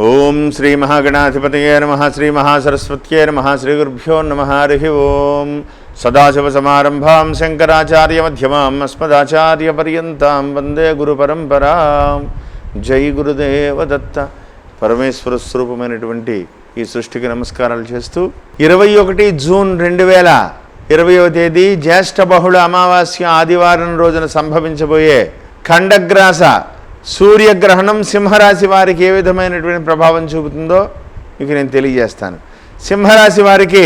ఓం శ్రీ మహాగణాధిపతయే నమ శ్రీ మహాసరస్వత్యే నమ శ్రీ గురుభ్యో నమ హరి ఓం. సదాశివసమారంభాం శంకరాచార్యమధ్యమాం అస్మదాచార్యపర్యంతాం వందే గురు పరంపరాం. జై గురుదేవ దత్త. పరమేశ్వర స్వరూపమైనటువంటి ఈ సృష్టికి నమస్కారాలు చేస్తూ ఇరవై ఒకటి జూన్ రెండు వేల ఇరవయో తేదీ జ్యేష్ఠ బహుళ అమావాస్య ఆదివారం రోజున సంభవించబోయే ఖండగ్రాస సూర్యగ్రహణం సింహరాశి వారికి ఏ విధమైనటువంటి ప్రభావం చూపుతుందో మీకు నేను తెలియజేస్తాను. సింహరాశి వారికి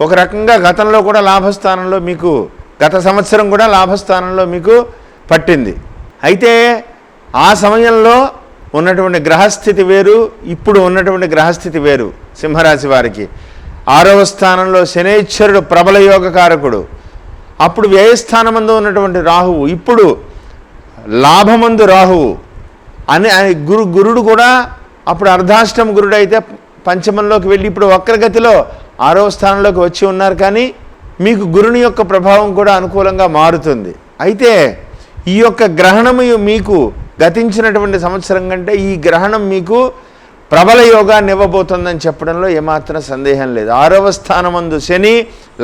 ఒక రకంగా గతంలో కూడా లాభస్థానంలో మీకు గత సంవత్సరం కూడా లాభస్థానంలో మీకు పట్టింది. అయితే ఆ సమయంలో ఉన్నటువంటి గ్రహస్థితి వేరు ఇప్పుడు ఉన్నటువంటి గ్రహస్థితి వేరు సింహరాశి వారికి. ఆరవ స్థానంలో శనేశ్వరుడు ప్రబల యోగకారకుడు. అప్పుడు వ్యయస్థానమందు ఉన్నటువంటి రాహువు ఇప్పుడు లాభమందు రాహువు. అని గురు గురుడు కూడా అప్పుడు అర్ధాష్టం గురుడు అయితే పంచమంలోకి వెళ్ళి ఇప్పుడు వక్రగతిలో ఆరవ స్థానంలోకి వచ్చి ఉన్నారు కానీ మీకు గురుని యొక్క ప్రభావం కూడా అనుకూలంగా మారుతుంది. అయితే ఈ యొక్క గ్రహణము మీకు గతించినటువంటి సంవత్సరం కంటే ఈ గ్రహణం మీకు ప్రబల యోగాన్ని ఇవ్వబోతుందని చెప్పడంలో ఏమాత్రం సందేహం లేదు. ఆరవ స్థానమందు శని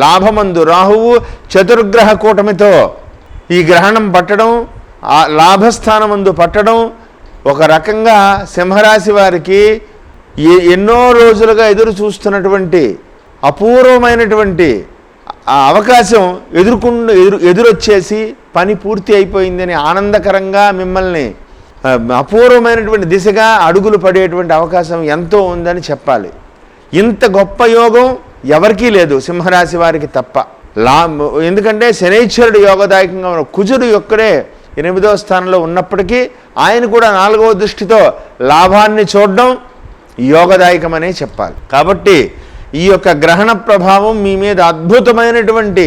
లాభమందు రాహువు చతుర్గ్రహ కూటమితో ఈ గ్రహణం పట్టడం లాభస్థానమందు పట్టడం ఒక రకంగా సింహరాశి వారికి ఎన్నో రోజులుగా ఎదురు చూస్తున్నటువంటి అపూర్వమైనటువంటి ఆ అవకాశం ఎదుర్కొండ ఎదురు ఎదురొచ్చేసి పని పూర్తి అయిపోయిందని ఆనందకరంగా మిమ్మల్ని అపూర్వమైనటువంటి దిశగా అడుగులు పడేటువంటి అవకాశం ఎంతో ఉందని చెప్పాలి. ఇంత గొప్ప యోగం ఎవరికీ లేదు సింహరాశి వారికి తప్ప. లా ఎందుకంటే శనైశ్వరుడు యోగదాయకంగా ఉన్న కుజుడు యొక్కడే ఎనిమిదవ స్థానంలో ఉన్నప్పటికీ ఆయన కూడా నాలుగవ దృష్టితో లాభాన్ని చూడడం యోగదాయకమనే చెప్పాలి. కాబట్టి ఈ యొక్క గ్రహణ ప్రభావం మీ మీద అద్భుతమైనటువంటి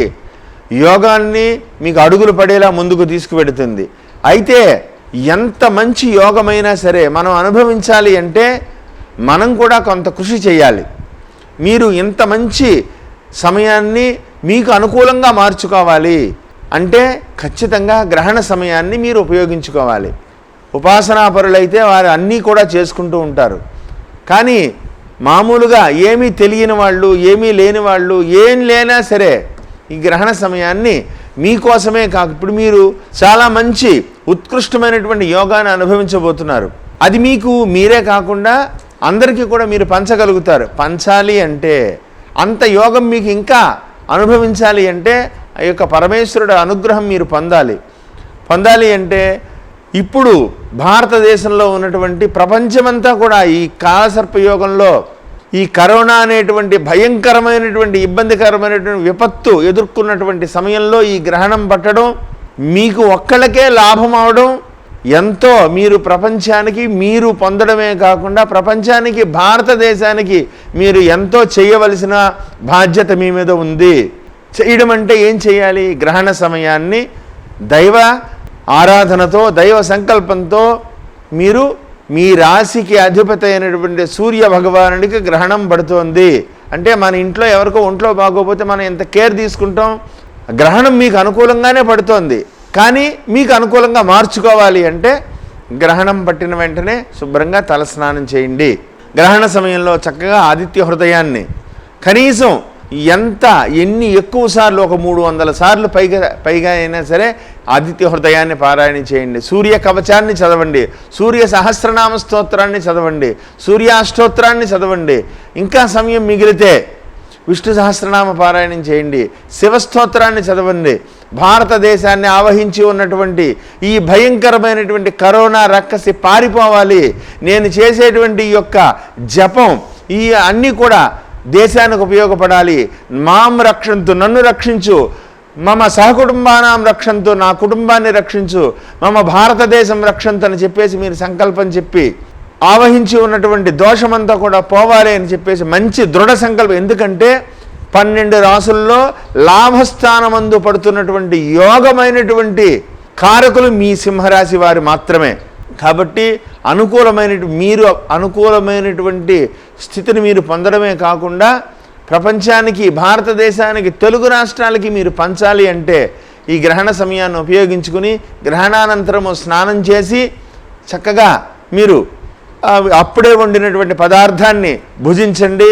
యోగాన్ని మీకు అడుగులు పడేలా ముందుకు తీసుకువెడుతుంది. అయితే ఎంత మంచి యోగమైనా సరే మనం అనుభవించాలి అంటే మనం కూడా కొంత కృషి చేయాలి. మీరు ఇంత మంచి సమయాన్ని మీకు అనుకూలంగా మార్చుకోవాలి. అంటే ఖచ్చితంగా గ్రహణ సమయాన్ని మీరు ఉపయోగించుకోవాలి. ఉపాసనాపరులైతే వారు అన్నీ కూడా చేసుకుంటూ ఉంటారు. కానీ మామూలుగా ఏమీ తెలియని వాళ్ళు ఏమీ లేని వాళ్ళు ఏం లేనా సరే ఈ గ్రహణ సమయాన్ని మీకోసమే కాక ఇప్పుడు మీరు చాలా మంచి ఉత్కృష్టమైనటువంటి యోగాన్ని అనుభవించబోతున్నారు. అది మీకు మీరే కాకుండా అందరికీ కూడా మీరు పంచగలుగుతారు. పంచాలి అంటే అంత యోగం మీకు ఇంకా అనుభవించాలి అంటే ఆ యొక్క పరమేశ్వరుడు అనుగ్రహం మీరు పొందాలి. పొందాలి అంటే ఇప్పుడు భారతదేశంలో ఉన్నటువంటి ప్రపంచమంతా కూడా ఈ కాలసర్పయోగంలో ఈ కరోనా అనేటువంటి భయంకరమైనటువంటి ఇబ్బందికరమైనటువంటి విపత్తు ఎదుర్కొన్నటువంటి సమయంలో ఈ గ్రహణం పట్టడం మీకు ఒక్కళ్ళకే లాభం అవడం ఎంతో మీరు ప్రపంచానికి మీరు పొందడమే కాకుండా ప్రపంచానికి భారతదేశానికి మీరు ఎంతో చేయవలసిన బాధ్యత మీ మీద ఉంది. చేయడం అంటే ఏం చేయాలి? గ్రహణ సమయాన్ని దైవ ఆరాధనతో దైవ సంకల్పంతో మీరు మీ రాశికి అధిపతి అయినటువంటి సూర్య భగవానుడికి గ్రహణం పడుతోంది. అంటే మన ఇంట్లో ఎవరికో ఒంట్లో బాగోపోతే మనం ఎంత కేర్ తీసుకుంటాం? గ్రహణం మీకు అనుకూలంగానే పడుతోంది. కానీ మీకు అనుకూలంగా మార్చుకోవాలి అంటే గ్రహణం పట్టిన వెంటనే శుభ్రంగా తలస్నానం చేయండి. గ్రహణ సమయంలో చక్కగా ఆదిత్య హృదయాన్ని కనీసం ఎంత ఎన్ని ఎక్కువ సార్లు ఒక మూడు వందల సార్లు పైగా పైగా అయినా సరే ఆదిత్య హృదయాన్ని పారాయణ చేయండి. సూర్య కవచాన్ని చదవండి. సూర్య సహస్రనామ స్తోత్రాన్ని చదవండి. సూర్యాష్టోత్రాన్ని చదవండి. ఇంకా సమయం మిగిలితే విష్ణు సహస్రనామ పారాయణం చేయండి. శివస్తోత్రాన్ని చదవండి. భారతదేశాన్ని ఆవహించి ఉన్నటువంటి ఈ భయంకరమైనటువంటి కరోనా రక్కసి పారిపోవాలి. నేను చేసేటువంటి ఈ యొక్క జపం ఈ అన్నీ కూడా దేశానికి ఉపయోగపడాలి. మాం రక్షంతు నన్ను రక్షించు. మమ సహకుటుంబానాం రక్షంతు నా కుటుంబాన్ని రక్షించు. మమ భారతదేశం రక్షంతు అని చెప్పేసి మీరు సంకల్పం చెప్పి ఆవహించి ఉన్నటువంటి దోషమంతా కూడా పోవాలి అని చెప్పేసి మంచి దృఢ సంకల్పం. ఎందుకంటే పన్నెండు రాసుల్లో లాభస్థానమందు పడుతున్నటువంటి యోగమైనటువంటి కారకులు మీ సింహరాశి వారు మాత్రమే. కాబట్టి అనుకూలమైన మీరు అనుకూలమైనటువంటి స్థితిని మీరు పొందడమే కాకుండా ప్రపంచానికి భారతదేశానికి తెలుగు రాష్ట్రాలకి మీరు పంచాలి అంటే ఈ గ్రహణ సమయాన్ని ఉపయోగించుకుని గ్రహణానంతరము స్నానం చేసి చక్కగా మీరు అప్పుడే వండినటువంటి పదార్థాన్ని భుజించండి.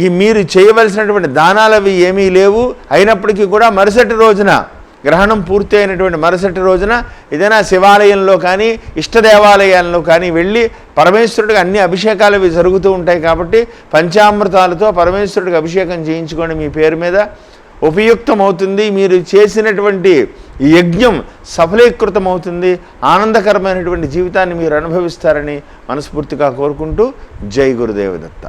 ఈ మీరు చేయవలసినటువంటి దానాలు అవి ఏమీ లేవు. అయినప్పటికీ కూడా మరుసటి రోజున గ్రహణం పూర్తి అయినటువంటి మరుసటి రోజున ఏదైనా శివాలయంలో కానీ ఇష్ట దేవాలయాల్లో కానీ వెళ్ళి పరమేశ్వరుడికి అన్ని అభిషేకాలు ఇవి జరుగుతూ ఉంటాయి కాబట్టి పంచామృతాలతో పరమేశ్వరుడికి అభిషేకం చేయించుకోండి మీ పేరు మీద. ఉపయుక్తమవుతుంది. మీరు చేసినటువంటి యజ్ఞం సఫలీకృతమవుతుంది. ఆనందకరమైనటువంటి జీవితాన్ని మీరు అనుభవిస్తారని మనస్ఫూర్తిగా కోరుకుంటూ జై గురుదేవదత్త.